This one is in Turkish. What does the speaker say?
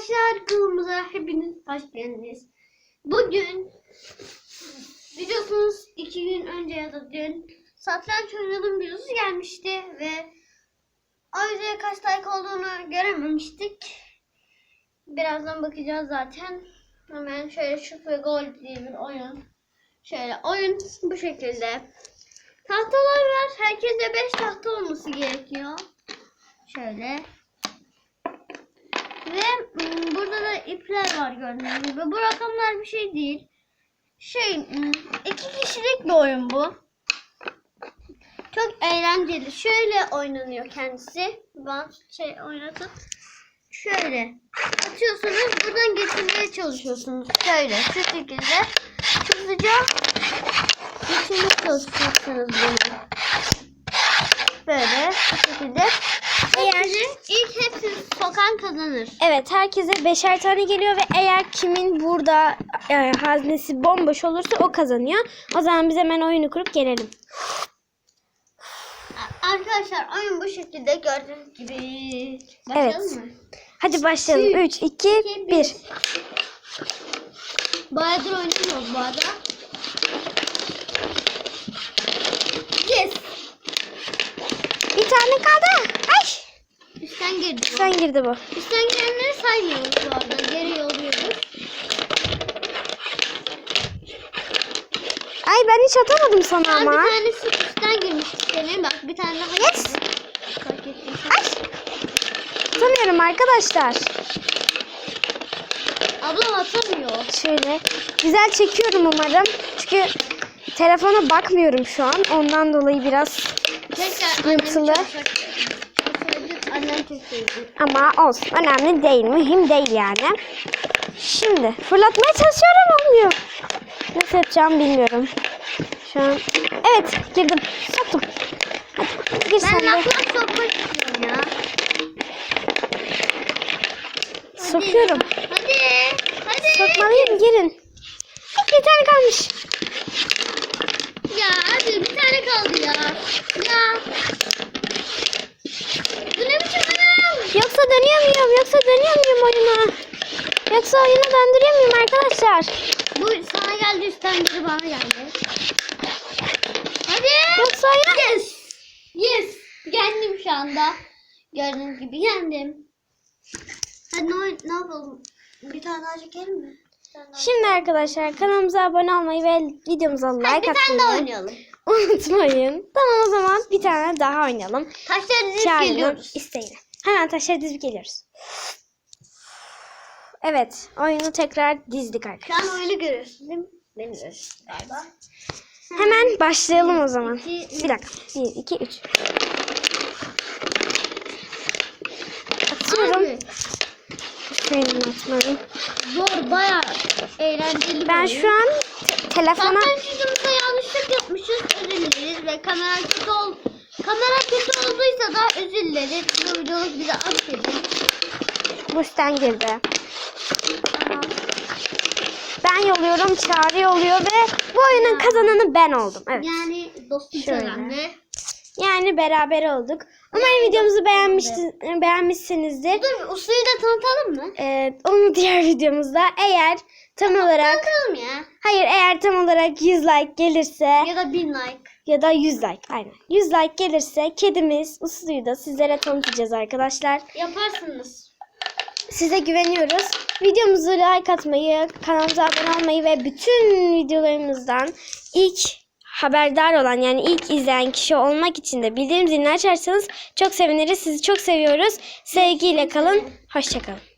arkadaşlar kanalımıza hepiniz hoş geldiniz. Bugün biliyorsunuz iki gün önce ya da dün satranç oynadığım videosu gelmişti ve o yüzden kaç like olduğunu görememiştik. Birazdan bakacağız zaten. Hemen şöyle şut ve gol diye bir oyun. Şöyle oyun bu şekilde. Tahtalar var. Herkese 5 tahta olması gerekiyor. Şöyle. Ve mm, burada da ipler var gördüğünüz gibi. Bu rakamlar bir şey değil. Şey, mm, iki kişilik bir oyun bu. Çok eğlenceli. Şöyle oynanıyor kendisi. Ben şey oynatıp şöyle atıyorsunuz. Buradan getirmeye çalışıyorsunuz. Şöyle şu şekilde hızlıca getirmeye çalışacaksınız bunu. Böyle bu şekilde. Eğer ilk hepsini sokan kazanır. Evet herkese beşer tane geliyor ve eğer kimin burada e, haznesi bomboş olursa o kazanıyor. O zaman biz hemen oyunu kurup gelelim. Arkadaşlar oyun bu şekilde gördüğünüz gibi. Başlayalım Evet. mı? Hadi başlayalım. 3, 2, 1. Bayağıdır oynamıyoruz bu arada. Yes. Bir tane kaldı. Ay! Üstten girdi bu. Girdi. Üstten girenleri saymıyoruz bu arada. Geri yolluyoruz. Ay ben hiç atamadım sana Aa, ama. bir tanesi üstten girmişti senin. Bak bir tane daha Yes. girdi. Ay! Atamıyorum arkadaşlar. Ablam atamıyor. Şöyle. Güzel çekiyorum umarım. Çünkü telefona bakmıyorum şu an. Ondan dolayı biraz Sıkıntılı. Annem çok sevdi. Ama olsun. Önemli değil. Mühim değil yani. Şimdi fırlatmaya çalışıyorum olmuyor. Nasıl yapacağımı bilmiyorum. Şu an. Evet girdim. Soktum. Hadi gir sen Ben de. laflar sokmak istiyorum ya. Sokuyorum. Hadi. Hadi. Sokmalıyım girin. Hop, bir tane kalmış. Ya hadi bir tane kaldı ya. Ya. Bu ne biçim oyun? Muyum? Yoksa dönüyor muyum oyuna? Yoksa oyunu döndürüyor muyum arkadaşlar? Bu sana geldi üstten biri bana geldi. Hadi. Yoksa oyuna... Yes. Yes. Yendim şu anda. Gördüğünüz gibi yendim. Hadi ne, ne yapalım? Bir tane daha çekelim mi? Şimdi arkadaşlar kanalımıza abone olmayı ve videomuza like bir tane daha atmayı oynayalım. unutmayın. Tamam o zaman bir tane daha oynayalım. Taşları dizip geliyoruz. isteğine. Hemen taşları dizip geliyoruz. Evet oyunu tekrar dizdik Şu arkadaşlar. an oyunu görüyorsun değil mi? Beni görüyorsun galiba. Hemen başlayalım o zaman. iki, üç. Bir dakika. 1, 2, 3. Atıyorum. Benim atmadım. zor bayağı eğlenceli bir Ben şu an te- telefona... Satranç videomuzda yanlışlık yapmışız. Özür dileriz ve kamera kötü ol kamera kötü olduysa da özür dileriz. Bu videoyu bize affedin. Busten girdi. Tamam. Ben yolluyorum, Çağrı yolluyor ve bu oyunun kazananı ben oldum. Evet. Yani dostum Şöyle. kazandı. Yani beraber olduk. Umarım videomuzu beğenmişti- beğenmişsinizdir. Dur Uslu'yu da tanıtalım mı? Ee, onu diğer videomuzda eğer tam olarak Tanıtalım ya. hayır eğer tam olarak 100 like gelirse Ya da bin like. ya da 100 like aynen 100 like gelirse kedimiz Uslu'yu da sizlere tanıtacağız arkadaşlar. Yaparsınız. Size güveniyoruz. Videomuzu like atmayı, kanalımıza abone olmayı ve bütün videolarımızdan ilk haberdar olan yani ilk izleyen kişi olmak için de bildirim zilini açarsanız çok seviniriz. Sizi çok seviyoruz. Sevgiyle kalın. Hoşçakalın.